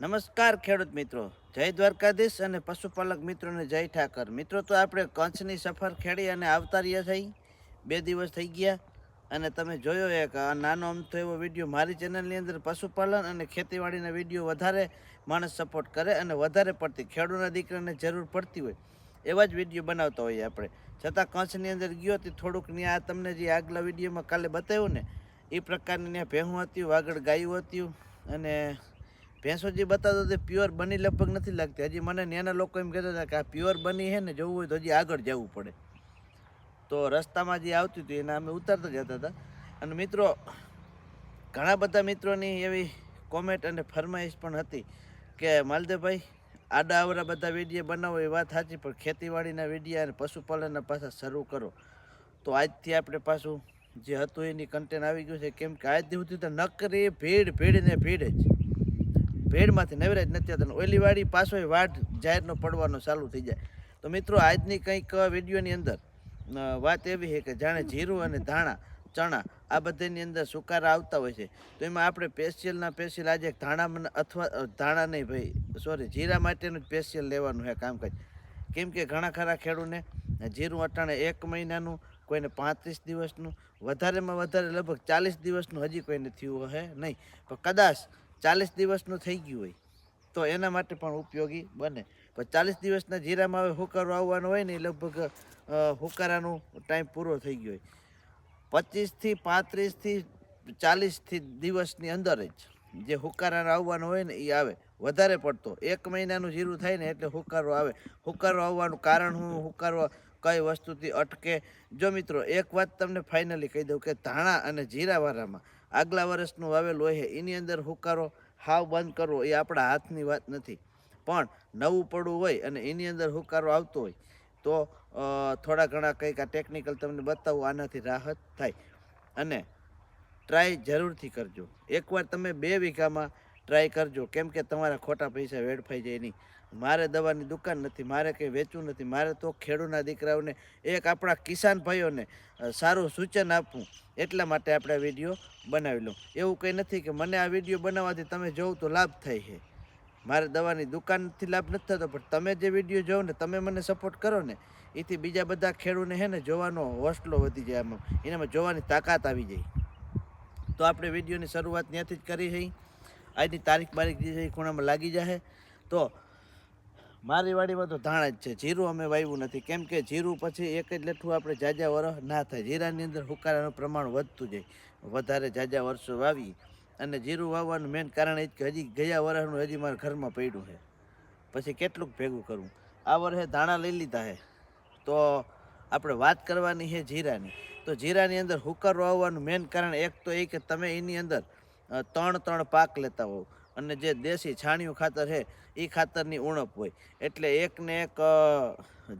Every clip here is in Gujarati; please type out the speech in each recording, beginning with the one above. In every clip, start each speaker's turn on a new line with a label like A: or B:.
A: નમસ્કાર ખેડૂત મિત્રો. જય દ્વારકાધીશ અને પશુપાલક મિત્રોને જય ઠાકર. મિત્રો, તો આપણે કચ્છની સફર ખેડી અને આવતા રહ્યા થઈ બે દિવસ થઈ ગયા અને તમે જોયો એક નાનો અમથો એવો વીડિયો મારી ચેનલની અંદર પશુપાલન અને ખેતીવાડીના વીડિયો વધારે માણસ સપોર્ટ કરે અને વધારે પડતી ખેડૂતના દીકરાને જરૂર પડતી હોય એવા જ વીડિયો બનાવતા હોઈએ આપણે. છતાં કચ્છની અંદર ગયો તે થોડુંક ત્યાં તમને જે આગલા વિડીયોમાં કાલે બતાવ્યું ને, એ પ્રકારની ત્યાં ભેહું હતું, વાગડ ગાયું હતું અને ભેંસો જે બતાવતો તે પ્યોર બની લગભગ નથી લાગતી. હજી મને નાના લોકો એમ કહેતા હતા કે આ પ્યોર બની છે ને, જવું હોય તો હજી આગળ જવું પડે. તો રસ્તામાં જે આવતી હતી, એને અમે ઉતારતા જતા હતા. અને મિત્રો, ઘણા બધા મિત્રોની એવી કોમેન્ટ અને ફરમાઈશ પણ હતી કે, માલદેવભાઈ, આડા અવરા બધા વીડિયો બનાવો, એ વાત સાચી, પણ ખેતીવાડીના વિડીયા અને પશુપાલનના પાછા શરૂ કરો. તો આજથી આપણે પાછું જે હતું એની કન્ટેન્ટ આવી ગયું છે, કેમ કે આજથી સુધી તો નકરી ભીડ ભીડ ને ભીડ જ. ભેડમાંથી નવરાજ નથી આવતા ઓલી વાડી પાછો વાડ જાહેરનો પડવાનો ચાલુ થઈ જાય. તો મિત્રો, આજની કંઈક વિડીયોની અંદર વાત એવી છે કે જાણે જીરું અને ધાણા, ચણા આ બધાની અંદર સુકારા આવતા હોય છે. તો એમાં આપણે પેશિયલના પેશિયલ આજે ધાણા અથવા ધાણા નહીં ભાઈ સોરી જીરા માટેનું જ સ્પેશિયલ લેવાનું છે કામકાજ. કેમ કે ઘણા ખરા ખેડૂને જીરું અટાણે એક મહિનાનું, કોઈને પાંત્રીસ દિવસનું, વધારેમાં વધારે લગભગ ચાલીસ દિવસનું હજી કોઈને થયું હે નહીં. પણ કદાચ ચાલીસ દિવસનું થઈ ગયું હોય, તો એના માટે પણ ઉપયોગી બને. પણ ચાલીસ દિવસના જીરામાં હવે હુકારો આવવાનો હોય ને લગભગ હુકારાનો ટાઈમ પૂરો થઈ ગયો હોય. પચીસથી પાંત્રીસથી ચાલીસથી દિવસની અંદર જ જે હુકારાનો આવવાનો હોય ને, એ આવે. વધારે પડતો. એક મહિનાનું જીરું થાય ને, એટલે હુકારો આવે. હુકારો આવવાનું કારણ હું હુકારો કઈ વસ્તુથી અટકે? જો મિત્રો, એક વાત તમને ફાઇનલી કહી દઉં કે ધાણા અને જીરાવાળામાં આગલા વર્ષનું વાવેલું હોય છે, એની અંદર હુકારો હાવ બંધ કરવો એ આપણા હાથની વાત નથી. પણ નવું પડવું હોય અને એની અંદર હુકારો આવતો હોય, તો થોડા ઘણા કંઈક આ ટેકનિકલ તમને બતાવું, આનાથી રાહત થાય. અને ટ્રાય જરૂરથી કરજો. એકવાર તમે બે વીઘામાં ટ્રાય કરજો, કેમ કે તમારા ખોટા પૈસા વેડફાઈ જાય નહીં. મારે દવાની દુકાન નથી, મારે કંઈ વેચવું નથી, મારે તો ખેડૂતના દીકરાઓને, એક આપણા કિસાન ભાઈઓને સારું સૂચન આપવું એટલા માટે આપણે વીડિયો બનાવી લઉં. એવું કંઈ નથી કે મને આ વીડિયો બનાવવાથી તમે જોવ તો લાભ થાય છે. મારે દવાની દુકાનથી લાભ નથી થતો, પણ તમે જે વીડિયો જોવો ને, તમે મને સપોર્ટ કરો ને, એથી બીજા બધા ખેડૂને છે ને, જોવાનો હોસલો વધી જાય આમાં. એનામાં જોવાની તાકાત આવી જાય. તો આપણે વિડીયોની શરૂઆત ત્યાંથી જ કરી છે. આજની તારીખ બારીખ જે છે ખૂણામાં લાગી જશે. તો મારી વાડીમાં તો ધાણા જ છે. જીરું અમે વાવ્યું નથી. કેમ કે જીરું પછી એક જ લેઠું આપણે જાજા વરસ ના થાય. જીરાની અંદર હુકારાનું પ્રમાણ વધતું જાય. વધારે જાજા વર્ષો વાવી અને જીરું વાવવાનું મેઇન કારણ એ જ કે હજી ગયા વરસનું હજી મારા ઘરમાં પડ્યું છે. પછી કેટલુંક ભેગું કરવું આ વર્ષે ધાણા લઈ લીધા છે. તો આપણે વાત કરવાની છે જીરાની. તો જીરાની અંદર હુકારો આવવાનું મેઇન કારણ એક તો એ કે તમે એની અંદર ત્રણ ત્રણ પાક લેતા હોવ. અને જે દેશી છાણિયું ખાતર છે એ ખાતરની ઉણપ હોય. એટલે એકને એક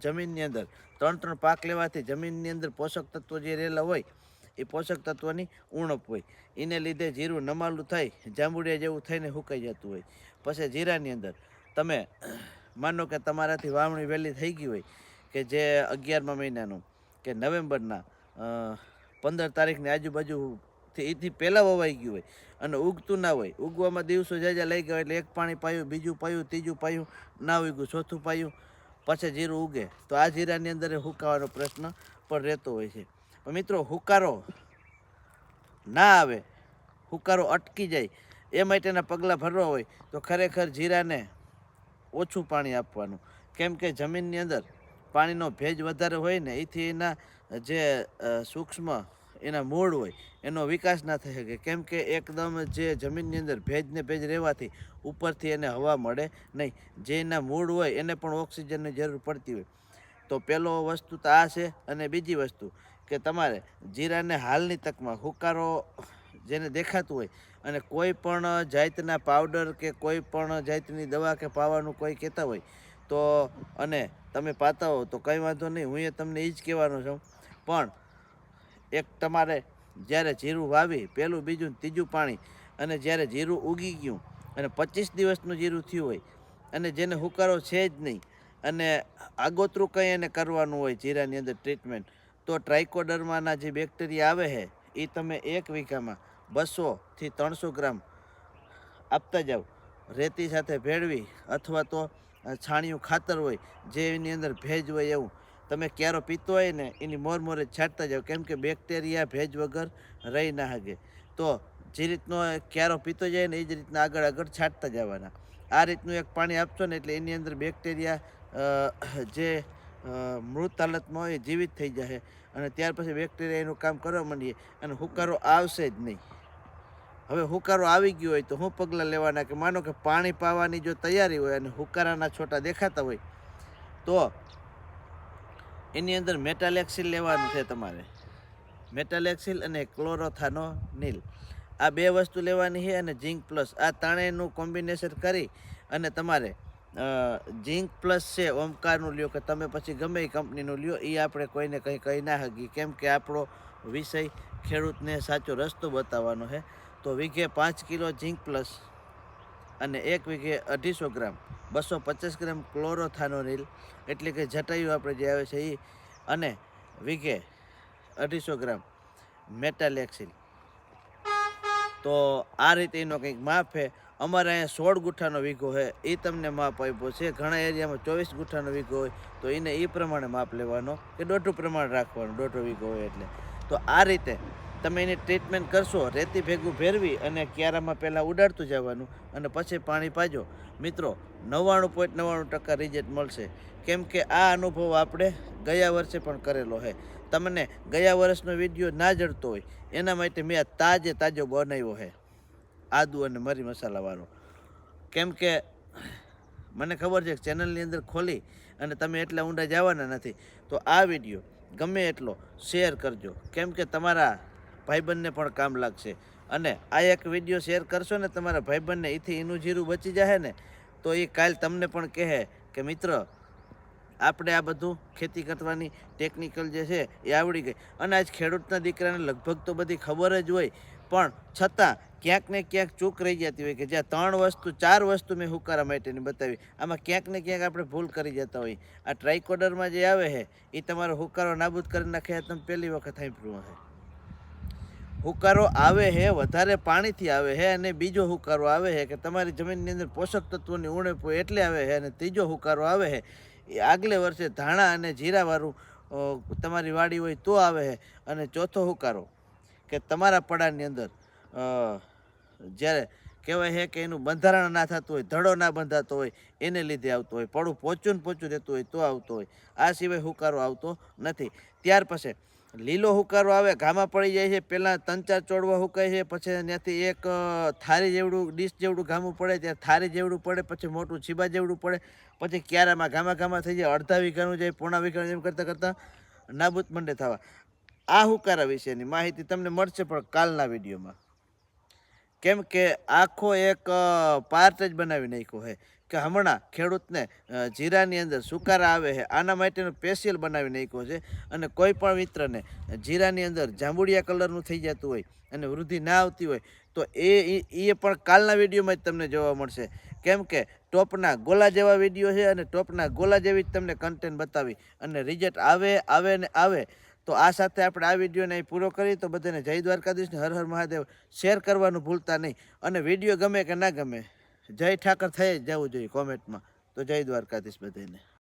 A: જમીનની અંદર, ત્રણ ત્રણ પાક લેવાથી જમીનની અંદર પોષક તત્વો જે રહેલા હોય એ પોષક તત્વોની ઉણપ હોય. એને લીધે જીરું નમાલું થઈ જાંબુડિયા જેવું થઈને સુકાઈ જતું હોય. પછી જીરાની અંદર, તમે, માનો કે તમારાથી વાવણી વહેલી થઈ ગઈ હોય, કે જે અગિયારમા મહિનાનું, કે નવેમ્બરના પંદર તારીખની આજુબાજુથી એથી પહેલાં વવાઈ ગયું હોય અને ઉગતું ના હોય. ઉગવામાં દિવસો જાજા લઈ ગયા એટલે એક પાણી પાયું, બીજું પાયું, ત્રીજું પાયું, ના ઉગ્યું, ચોથું પાયું, પછી જીરું ઉગે. તો આ જીરાની અંદર હુકાવાનો પ્રશ્ન પણ રહેતો હોય છે. મિત્રો, હુકારો ના આવે. હુકારો અટકી જાય. એ માટેના પગલાં ભરવા હોય તો ખરેખર જીરાને ઓછું પાણી આપવાનું. કેમ કે જમીનની અંદર પાણીનો ભેજ વધારે હોય ને એથી એના જે સૂક્ષ્મ એના મૂળ હોય, એનો વિકાસ ના થઈ શકે. કેમ કે એકદમ જે જમીનની અંદર ભેજને ભેજ રહેવાથી ઉપરથી એને હવા મળે નહીં. જે એના મૂળ હોય, એને પણ ઓક્સિજનની જરૂર પડતી હોય. તો પહેલો વસ્તુ તો આ છે અને બીજી વસ્તુ કે તમારે જીરાને હાલની તકમાં હુકારો જેને દેખાતું હોય અને કોઈ પણ જાતના પાવડર કે કોઈ પણ જાતની દવા કે પાવાનું કોઈ કહેતા હોય, તો અને તમે પાતા હો તો કંઈ વાંધો નહીં. હું એ તમને એ જ કહેવાનો છું. પણ એક તમારે જ્યારે જીરું વાવી પહેલું બીજું ત્રીજું પાણી અને જ્યારે જીરું ઉગી ગયું અને પચીસ દિવસનું જીરું થયું હોય અને જેને હુકારો છે જ નહીં અને આગોતરું કંઈ એને કરવાનું હોય જીરાની અંદર ટ્રીટમેન્ટ તો ટ્રાઇકોડર્માના જે બેક્ટેરિયા આવે છે એ તમે એક વીઘામાં બસોથી ત્રણસો ગ્રામ આપતા જાઓ. રેતી સાથે ભેળવી અથવા તો છાણિયું ખાતર હોય જેની અંદર ભેજ હોય એવું તમે ક્યારો પીતો હોય ને, એની મોર મોરે છાંટતા જાઓ. કેમ કે બેક્ટેરિયા, ભેજ વગર રહી ના હગે. તો જે રીતનો ક્યારો પીતો જાય ને, એ જ રીતના આગળ આગળ છાંટતા જવાના. આ રીતનું એક પાણી આપશો ને, એટલે એની અંદર બેક્ટેરિયા જે મૃત હાલતમાં હોય એ જીવિત થઈ જશે અને ત્યાર પછી બેક્ટેરિયા એનું કામ કરવા માંડીએ. અને હુકારો આવશે જ નહીં. હવે હુકારો આવી ગયો હોય તો શું પગલાં લેવાના કે માનો કે પાણી પાવાની જો તૈયારી હોય અને હુકારાના છોટા દેખાતા હોય, તો એની અંદર મેટાલેક્સિલ લેવાનું છે તમારે. મેટાલેક્સિલ અને ક્લોરોથાનો નીલ આ બે વસ્તુ લેવાની છે અને ઝીંક પ્લસ. આ ત્રણેયનું કોમ્બિનેશન કરી અને તમારે ઝીંક પ્લસ છે ઓમકારનું લ્યો કે તમે પછી ગમે એ કંપનીનું લ્યો એ આપણે કોઈને કંઈ કહી ના શકીએ. કેમ કે આપણો વિષય ખેડૂતને સાચો રસ્તો બતાવવાનો છે. તો વીઘે પાંચ કિલો ઝીંક પ્લસ. અને એક વીઘે અઢીસો ગ્રામ, બસો પચાસ ગ્રામ ક્લોરોથાનોનિલ, એટલે કે જટાયુ આપણે જે આવે છે એ અને વીઘે અઢીસો ગ્રામ મેટાલેક્સિલ તો આ રીતે એનો કંઈક માપ છે. અમારે અહીંયા સોળ ગુઠ્ઠાનો વીઘો છે. એ તમને માપ આપ્યો છે. ઘણા એરિયામાં ચોવીસ ગુઠ્ઠાનો વીઘો હોય, તો એને એ પ્રમાણે માપ લેવાનો કે દોઢું પ્રમાણ રાખવાનું, દોઢો વીઘો હોય એટલે. તો આ રીતે તમે એની ટ્રીટમેન્ટ કરશો, રેતી ભેગું ભેરવી અને ક્યારામાં પહેલાં ઉડાડતું જવાનું અને પછી પાણી પાજો. મિત્રો, નવ્વાણું પોઈન્ટ નવ્વાણું ટકા રિઝલ્ટ મળશે. કેમ કે આ અનુભવ આપણે ગયા વર્ષે પણ કરેલો છે તમને ગયા વર્ષનો વીડિયો ના જડતો હોય, એના માટે મેં તાજે તાજો બનાવ્યો છે આદુ અને મરી મસાલાવાળો. કેમ કે મને ખબર છે ચેનલની અંદર ખોલી અને તમે એટલા ઊંડા જવાના નથી. તો આ વીડિયો ગમે એટલો શેર કરજો. કેમ કે તમારા ભાઈબંધને પણ કામ લાગશે. અને આ એક વીડિયો શેર કરશો ને તમારા ભાઈબંધને એથી એનું જીરું બચી જશે ને, તો એ કાલ તમને પણ કહે કે, મિત્ર, આપણે આ બધું ખેતી કરવાની ટેકનિકલ જે છે એ આવડી ગઈ. અને આજ ખેડૂતના દીકરાને લગભગ તો બધી ખબર જ હોય, પણ છતાં ક્યાંક ને ક્યાંક ચૂક રહી જતી હોય કે જ્યાં ત્રણ વસ્તુ, ચાર વસ્તુ મેં હુકારા માટેની બતાવી, આમાં ક્યાંક ને ક્યાંક આપણે ભૂલ કરી જતા હોય. આ ટ્રાઇકોડરમાં જે આવે છે એ તમારો હુકારો નાબૂદ કરી નાખે તમે પહેલી વખત સાંભળ્યું હશે. હુકારો આવે છે વધારે પાણીથી આવે છે અને બીજો હુકારો આવે છે કે તમારી જમીનની અંદર પોષક તત્વોની ઉણપ એટલે આવે છે અને ત્રીજો હુકારો આવે છે એ આગલે વર્ષે ધાણા અને જીરાવાળું તમારી વાડી હોય તો આવે છે અને ચોથો હુકારો કે તમારા પડાની અંદર જ્યારે કહેવાય છે કે એનું બંધારણ ના થતું હોય, ધડો ના બંધાતો હોય, એને લીધે આવતો હોય, પડું પોચું પોચું રહેતું હોય તો આવતો હોય. આ સિવાય હુકારો આવતો નથી. ત્યાર પછી લીલો હુકારો આવે ઘામાં પડી જાય છે પહેલાં ત્રણ ચાર ચોડવા હુકાય છે, પછી ત્યાંથી એક થારી જેવડું, ડીશ જેવડું ઘામું પડે, ત્યાં થારી જેવડું પડે, પછી મોટું છીબા જેવડું પડે, પછી ક્યારામાં ઘામા ઘામા થઈ જાય, અડધા વીઘાનું જાય, પોણા વીઘાનું એમ કરતાં કરતાં નાબૂદ મંડે થવા. આ હુકારા વિશેની માહિતી તમને મળશે પણ કાલના વિડીયોમાં. કેમ કે આખો એક પાર્ટ જ બનાવી નાખ્યો છે કે હમણાં ખેડૂતને જીરાની અંદર સુકારા આવે છે આના માટેનું સ્પેશિયલ બનાવી નાખ્યો છે. અને કોઈ પણ મિત્રને જીરાની અંદર જાંબુડિયા કલરનું થઈ જતું હોય અને વૃદ્ધિ ના આવતી હોય, તો એ એ પણ કાલના વિડીયોમાં જ તમને જોવા મળશે. કેમ કે ટોપના ગોલા જેવા વીડિયો છે અને ટોપના ગોલા જેવી જ તમને કન્ટેન્ટ બતાવી. અને રિઝલ્ટ આવે આવે ને આવે તો આ સાથે આપણે આ વિડીયોને અહીં પૂરો કરી, તો બધાને જય દ્વારકાધીશને હર હર મહાદેવ. શેર કરવાનું ભૂલતા નહીં. અને વીડિયો ગમે કે ના ગમે, જય ઠાકર થઈ જવું જોઈએ કોમેન્ટમાં. તો જય દ્વારકાધીશ બધાને.